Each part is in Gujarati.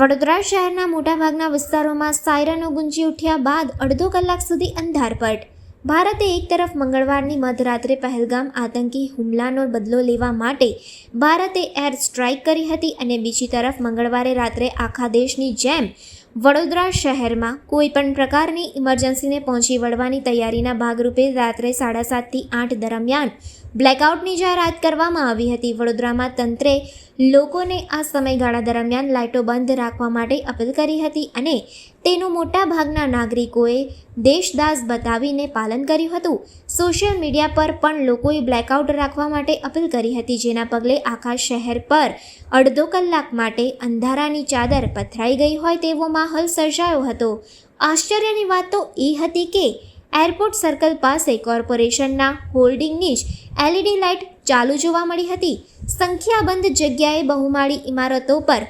વડોદરા શહેરના મોટાભાગના વિસ્તારોમાં સાયરનો ગુંજી ઉઠ્યા બાદ અડધો કલાક સુધી અંધારપટ. ભારતે એક તરફ મંગળવારની મધરાત્રે પહેલગામ આતંકી હુમલાનો બદલો લેવા માટે ભારતે એર સ્ટ્રાઇક કરી હતી અને બીજી તરફ મંગળવારે રાત્રે આખા દેશની જેમ વડોદરા શહેરમાં કોઈ પણ પ્રકારની ઇમરજન્સીને પહોંચી વળવાની તૈયારીના ભાગરૂપે રાત્રે સાડા સાતથી આઠ દરમિયાન બ્લેકઆઉટની જાહેરાત કરવામાં આવી હતી. વડોદરામાં તંત્રે લોકોને આ સમયગાળા દરમિયાન લાઇટો બંધ રાખવા માટે અપીલ કરી હતી અને તેનું મોટા ભાગના નાગરિકોએ દેશદાસ બતાવીને પાલન કર્યું હતું. સોશિયલ મીડિયા પર પણ લોકોએ બ્લેકઆઉટ રાખવા માટે અપીલ કરી હતી, જેના પગલે આખા શહેર પર અડધો કલાક માટે અંધારાની ચાદર પથરાઈ ગઈ હોય તેવો માહોલ સર્જાયો હતો. આશ્ચર્યની વાત તો એ હતી કે એરપોર્ટ સર્કલ પાસે કોર્પોરેશનના હોલ્ડિંગની જ એલઈડી લાઇટ ચાલુ જોવા મળી હતી. સંખ્યાબંધ જગ્યાએ બહુમાળી ઇમારતો પર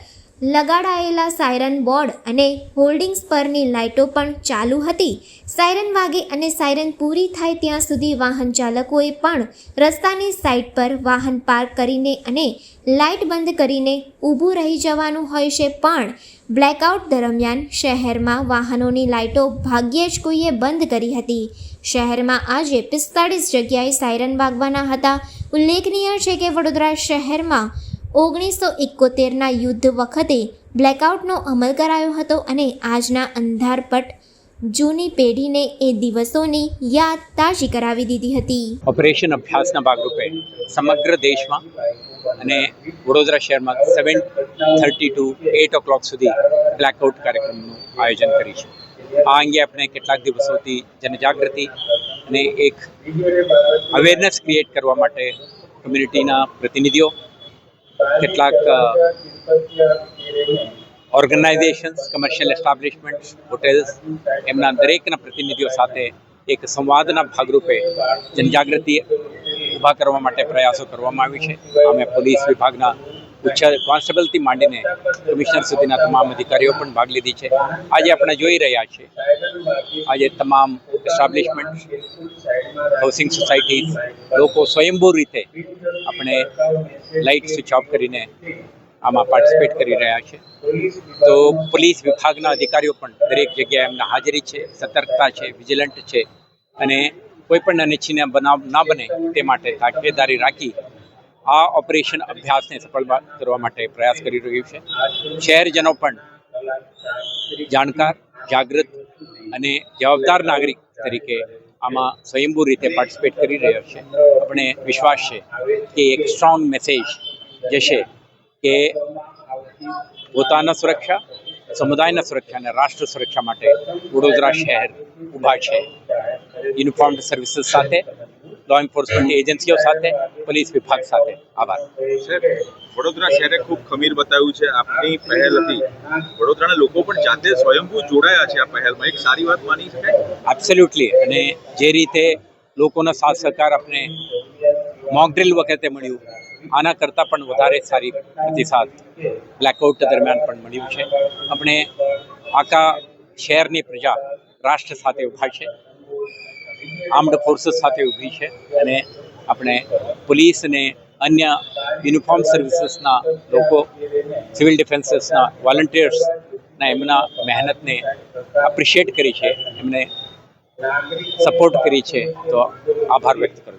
લગાડાયેલા સાયરન બોર્ડ અને હોલ્ડિંગ્સ પરની લાઇટો પણ ચાલુ હતી. સાયરન વાગે અને સાયરન પૂરી થાય ત્યાં સુધી વાહન ચાલકોએ પણ રસ્તાની સાઈડ પર વાહન પાર્ક કરીને અને લાઇટ બંધ કરીને ઊભું રહી જવાનું હોય છે પણ બ્લેકઆઉટ દરમિયાન શહેરમાં વાહનોની લાઇટો ભાગ્યે જ કોઈએ બંધ કરી હતી. શહેરમાં આજે પિસ્તાળીસ જગ્યાએ સાયરન વાગવાના હતા. ઉલ્લેખનીય છે કે વડોદરા શહેરમાં ઓગણીસો એકોતેરના યુદ્ધ વખતે બ્લેકઆઉટનો અમલ કરાયો હતો અને આજના અંધારપટ જૂની પેઢીને એ દિવસોની યાદ તાજી કરાવી દીધી હતી. ઓપરેશન અભ્યાસના ભાગરૂપે સમગ્ર દેશમાં અને વડોદરા શહેરમાં seven thirty to eight o'clock સુધી બ્લેકઆઉટ કાર્યક્રમનું આયોજન કરીશું આ અંગે આપણે કેટલાક દિવસોથી જનજાગૃતિ અને એક અવેરનેસ ક્રિએટ કરવા માટે કમ્યુનિટીના પ્રતિનિધિઓ કેટલાક ઓર્ગેનાઇઝેશન્સ કમર્શિયલ એસ્ટાબ્લિશમેન્ટ્સ હોટેલ્સ એમના દરેકના પ્રતિનિધિઓ સાથે એક સંવાદના ભાગરૂપે જનજાગૃતિ ઊભા કરવા માટે પ્રયાસો કરવામાં આવી છે. અમે પોલીસ વિભાગના ઉચ્ચ કોન્સ્ટેબલથી માંડીને કમિશનર સુધીના તમામ અધિકારીઓ પણ ભાગ લીધી છે. આજે આપણે જોઈ રહ્યા છીએ. આજે તમામ એસ્ટાબ્લિશમેન્ટ હાઉસિંગ સોસાયટીઝ લોકો સ્વયંભૂ રીતે આપણે લાઇટ સ્વિચ ઓફ કરીને આમાં પાર્ટિસિપેટ કરી રહ્યા છે. તો પોલીસ વિભાગના અધિકારીઓ પણ દરેક જગ્યાએ એમના હાજરી છે, સતર્કતા છે વિજિલન્ટ છે અને કોઈ પણ અનિચ્છનીય બનાવ ના બને તે માટે તાકેદારી રાખી આ ઓપરેશન અભ્યાસને સફળ કરવા માટે પ્રયાસ કરી રહ્યું છે. શહેરજનો પણ જાણકાર, જાગૃત અને જવાબદાર નાગરિક તરીકે આમાં સ્વયંભૂ રીતે પાર્ટિસિપેટ કરી રહ્યો છે. આપણે વિશ્વાસ છે કે એક સ્ટ્રોંગ મેસેજ જશે કે પોતાના સુરક્ષા, સમુદાયના સુરક્ષા અને રાષ્ટ્ર સુરક્ષા માટે વડોદરા શહેર ઊભા છે. યુનિફોર્મ્ડ સર્વિસીસ સાથે લો એન્ફોર્સમેન્ટ એજન્સીઓ સાથે પોલીસ વિભાગ સાથે. આભાર. વડોદરા શહેરે ખૂબ ખમીર બતાવ્યું છે. આપની પહેલ હતી. વડોદરાના લોકો પણ જાતે સ્વયંભૂ જોડાયા છે આ પહેલમાં. એક સારી વાત માની શકાય? એબ્સોલ્યુટલી અને જે રીતે લોકોનો સાથ સહકાર આપણે મોકડ્રિલ વખતે મળ્યું આના કરતાં પણ વધારે સારી પ્રતિસાદ બ્લેકઆઉટ દરમિયાન પણ મળ્યું છે. આપણે આખા શહેરની પ્રજા રાષ્ટ્ર સાથે ઊભા છે. આર્મ્ડ ફોર્સીસ સાથે ઊભી છે અને આપણે પોલીસ અને અન્ય યુનિફોર્મ સર્વિસીસના લોકો, સિવિલ ડિફેન્સીસના વોલન્ટિયર્સના એમના મહેનતને એપ્રિશિએટ કરી છે, એમને સપોર્ટ કરી છે, તો આભાર વ્યક્ત કરું